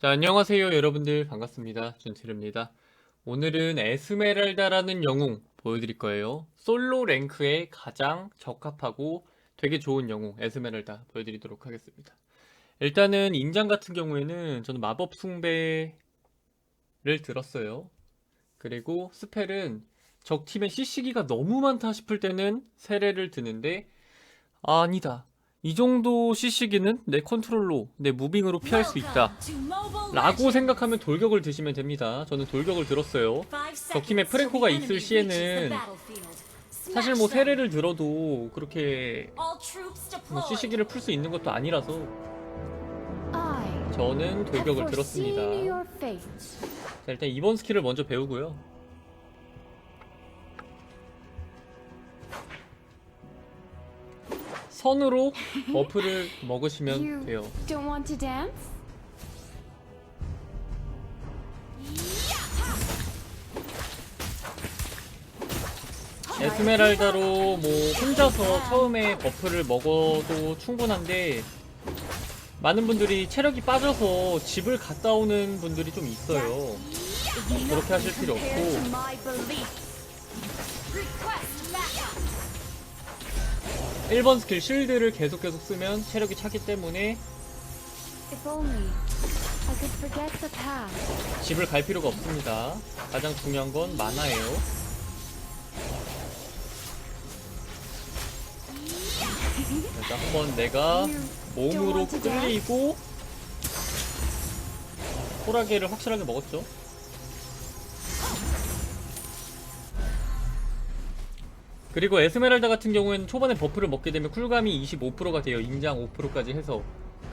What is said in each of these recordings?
자, 안녕하세요, 여러분들. 반갑습니다. 준트입니다. 오늘은 에스메랄다라는 영웅 보여드릴 거예요. 솔로 랭크에 가장 적합하고 되게 좋은 영웅, 에스메랄다 보여드리도록 하겠습니다. 일단은 인장 같은 경우에는 저는 마법 숭배를 들었어요. 그리고 스펠은 적 팀의 CC기가 너무 많다 싶을 때는 세례를 드는데, 아, 아니다. 이 정도 CC기는 내 컨트롤로, 내 무빙으로 피할 수 있다. 라고 생각하면 돌격을 드시면 됩니다. 저는 돌격을 들었어요. 적팀에 프랭코가 있을 시에는 사실 뭐 세례를 들어도 그렇게 뭐 CC기를 풀 수 있는 것도 아니라서 저는 돌격을 들었습니다. 자, 일단 2번 스킬을 먼저 배우고요. 선으로 버프를 먹으시면 돼요. don't want to dance? 에스메랄다로 뭐 혼자서 처음에 버프를 먹어도 충분한데 많은 분들이 체력이 빠져서 집을 갔다 오는 분들이 좀 있어요. 그렇게 하실 필요 없고. 1번 스킬 쉴드를 계속 계속 쓰면 체력이 차기 때문에 If only I could forget the past. 집을 갈 필요가 없습니다. 가장 중요한 건 만화예요. 일단 한번 내가 몸으로 끌리고 호라게를 확실하게 먹었죠. 그리고 에스메랄다 같은 경우에는 초반에 버프를 먹게 되면 쿨감이 25%가 돼요. 인장 5%까지 해서.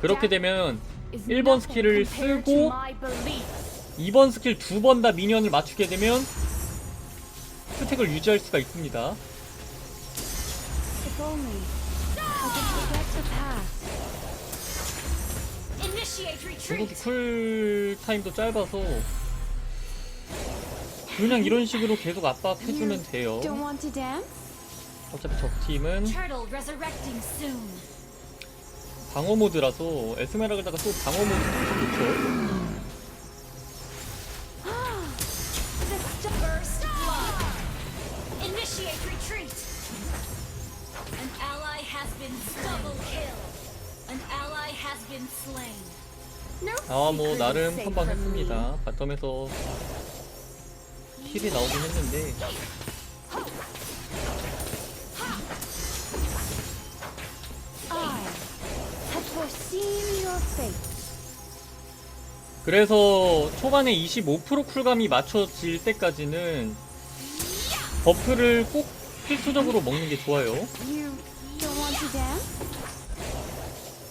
그렇게 되면 Is 1번 nothing 스킬을 쓰고 to my beliefs. 2번 스킬 두 번 다 미니언을 맞추게 되면 스택을 유지할 수가 있습니다. 중국이 쿨 타임도 짧아서 그냥 이런 식으로 계속 압박해주면 돼요. 어차피 적 팀은 방어 모드라서 에스메랄다가 또 방어 모드 좋죠. 아뭐 is 나름 me. 했습니다. 바텀에서 킬이 나오긴 했는데 그래서 초반에 25% 쿨감이 맞춰질 때까지는 버프를 꼭 필수적으로 먹는 게 좋아요.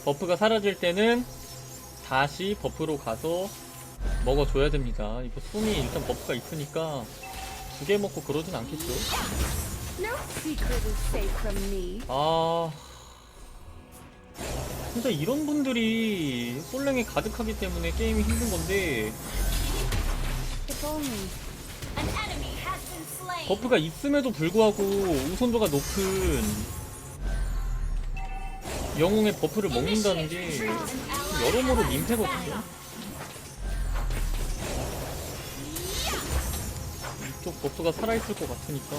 버프가 사라질 때는 다시 버프로 가서 먹어줘야 됩니다. 이거 숨이 일단 버프가 있으니까 두 개 먹고 그러진 않겠죠. 아. 진짜 이런 분들이 솔랭에 가득하기 때문에 게임이 힘든 건데. 버프가 있음에도 불구하고 우선도가 높은 영웅의 버프를 먹는다는 게 여러모로 민폐거든요. 이쪽 버프가 살아있을 것 같으니까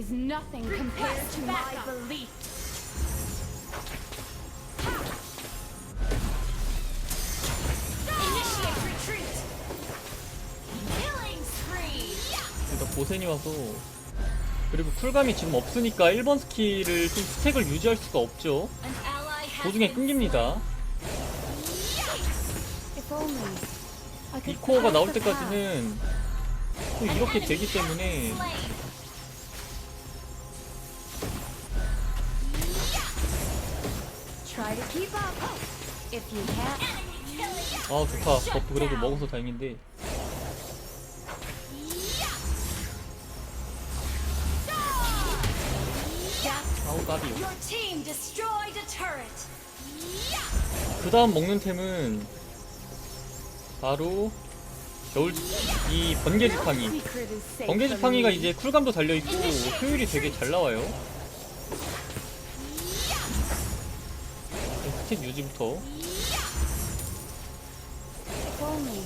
is nothing compared to my beliefs. Initiate retreat. Killing spree. 일단 보센이 와서 그리고 쿨감이 지금 없으니까 1번 스킬을 좀 스택을 유지할 수가 없죠. An ally has 도중에 been 끊깁니다. If only I 이 코어가 나올 the. 때까지는 또 이렇게 되기 때문에 slain. 아 좋다 버프 그래도 먹어서 다행인데 아우 turret. 그 다음 먹는 템은 바로 겨울 이 번개 지팡이 번개 지팡이가. 이제 쿨감도 달려 있고 효율이 되게 잘 나와요. 스틱 유지부터 If only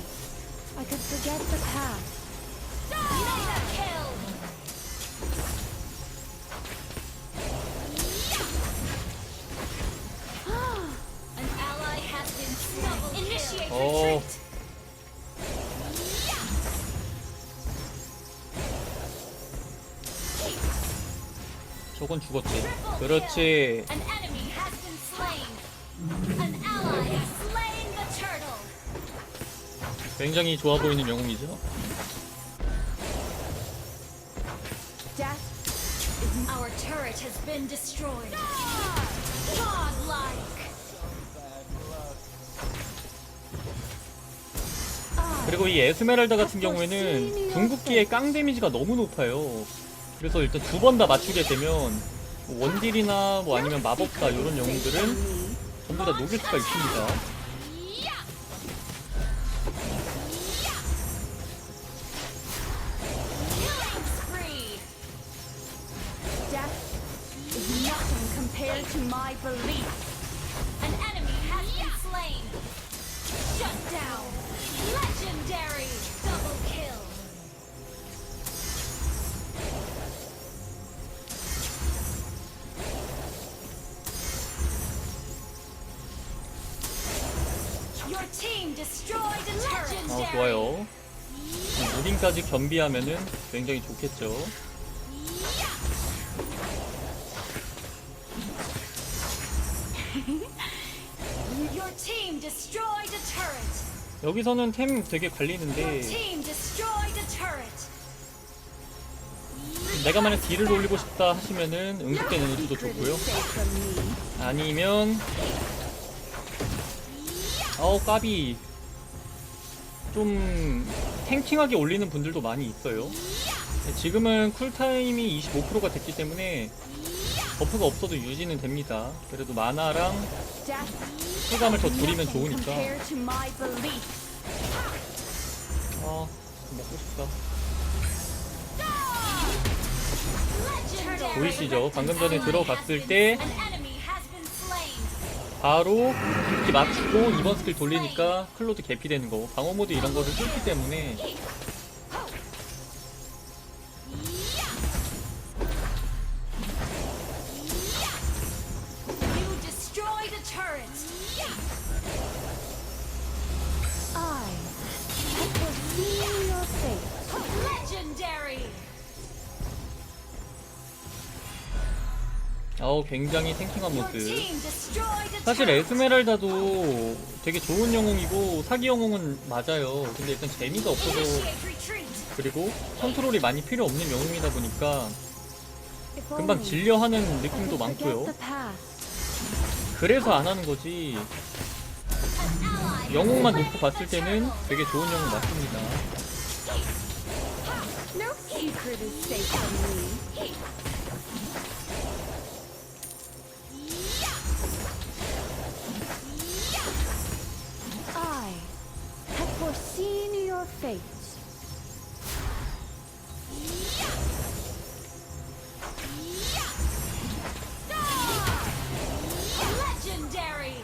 I could forget the past. Mega kill. An ally has been slain. Initiate Oh. retreat. 저건 죽었지. 그렇지. An enemy 굉장히 좋아 보이는 영웅이죠. 그리고 이 에스메랄다 같은 경우에는 궁극기의 깡 데미지가 너무 높아요. 그래서 일단 두 번 다 맞추게 되면 뭐 원딜이나 뭐 아니면 마법사 이런 영웅들은. 전부 다 녹일 수가 있습니다. 어, 좋아요. 무빙까지 겸비하면은 굉장히 좋겠죠. Your team destroyed a turret. 여기서는 템 되게 갈리는데 team destroyed a turret. 내가 만약 딜을 올리고 싶다 하시면은 응급된 에너지도 좋고요. 아니면 어우 까비 좀 탱킹하게 올리는 분들도 많이 있어요. 지금은 쿨타임이 25%가 됐기 때문에 버프가 없어도 유지는 됩니다. 그래도 마나랑 쿨감을 더 줄이면 좋으니까. 아 먹고 싶다. 보이시죠? 방금 전에 들어갔을 때 바로 이렇게 맞추고 이번 스킬 돌리니까 클로드 개피되는 거 방어 모드 이런 거를 쓸기 때문에 어우 굉장히 탱킹한 a 사실. 에스메랄다도 되게 좋은 영웅이고 사기 영웅은 맞아요 근데 일단 재미가 없어서. 그리고 컨트롤이 많이 필요 없는 영웅이다 보니까 금방 질려하는 느낌도 많고요. 그래서 안 하는 거지 영웅만 놓고 봤을 때는. 되게 좋은 영웅 맞습니다 have foreseen your fate. Legendary.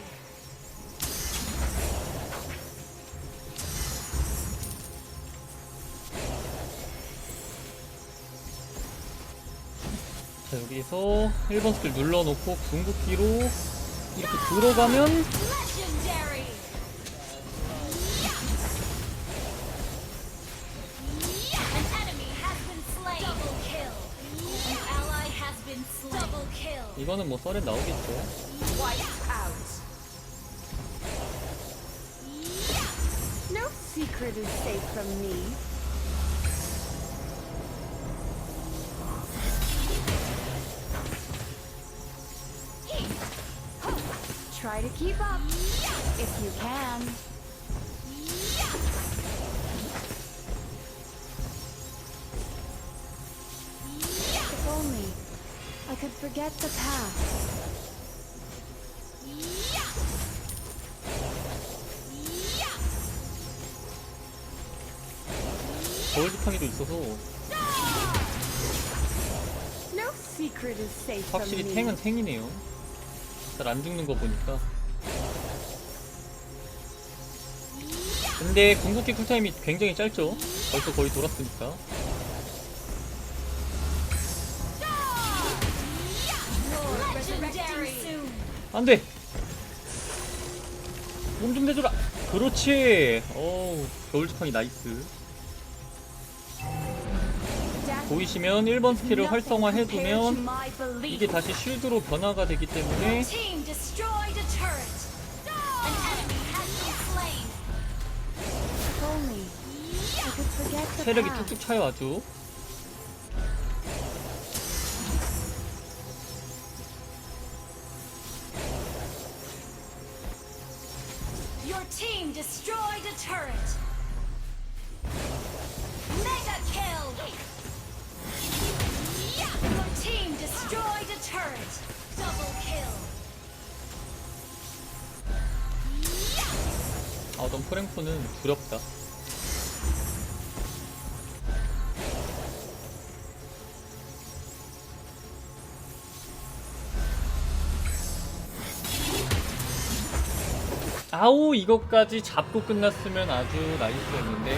자 여기서 1번 스킬 눌러놓고 궁극기로 이렇게 들어가면 이거는 뭐 썰에 나오겠죠 Wiped out. No secret is safe from me. Try to keep up if you can. Could forget the past. 거울 지팡이도 있어서 No secret is safe from 확실히 me. 탱은 탱이네요. 잘 안 죽는 거 보니까. 근데 궁극기 쿨타임이 굉장히 짧죠? 벌써 거의 돌았으니까. 안 돼! 몸좀 내줘라! 그렇지! 어우, 겨울 지팡이 나이스. 보이시면 1번 스킬을 활성화해두면 이게 다시 쉴드로 변화가 되기 때문에 체력이. 툭툭 차요 아주. Team destroyed a turret. Mega kill. Your team destroyed a turret. Double kill. 아, 넌 프랭크는 두렵다. 아우 이것까지 잡고 끝났으면 아주 나이스였는데.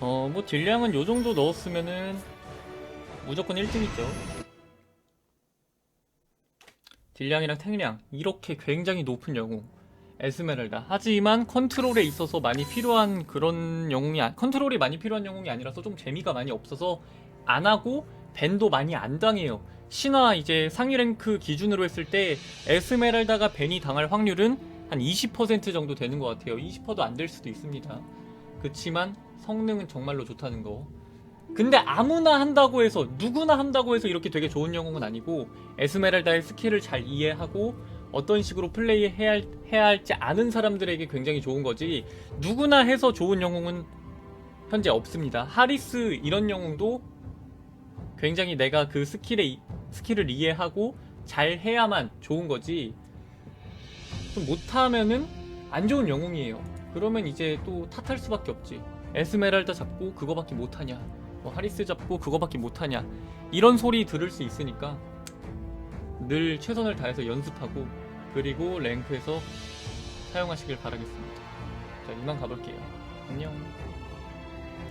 어 뭐 딜량은 요 정도 넣었으면은 무조건 1등이죠. 딜량이랑 탱량 이렇게 굉장히 높은 영웅 에스메랄다. 하지만 컨트롤에 있어서 많이 필요한 그런 영웅이 아- 컨트롤이 많이 필요한 영웅이 아니라서 좀 재미가 많이 없어서 안 하고 밴도 많이 안 당해요 신화 이제 상위 랭크 기준으로 했을 때 에스메랄다가 밴이 당할 확률은 한 20% 정도 되는 것 같아요. 20%도 안 될 수도 있습니다. 그치만 성능은 정말로 좋다는 거. 근데 아무나 한다고 해서 누구나 한다고 해서 이렇게 되게 좋은 영웅은 아니고 에스메랄다의 스킬을 잘 이해하고 어떤 식으로 플레이해야 할, 해야 할지 아는 사람들에게 굉장히 좋은 거지 누구나 해서 좋은 영웅은 현재 없습니다. 하리스 이런 영웅도 굉장히 내가 그 스킬의 스킬을 이해하고 잘 해야만 좋은 거지. 좀 못하면은 안 좋은 영웅이에요. 그러면 이제 또 탓할 수밖에 없지. 에스메랄다 잡고 그거밖에 못하냐. 뭐 하리스 잡고 그거밖에 못하냐. 이런 소리 들을 수 있으니까 늘 최선을 다해서 연습하고 그리고 랭크에서 사용하시길 바라겠습니다. 자 이만 가볼게요. 안녕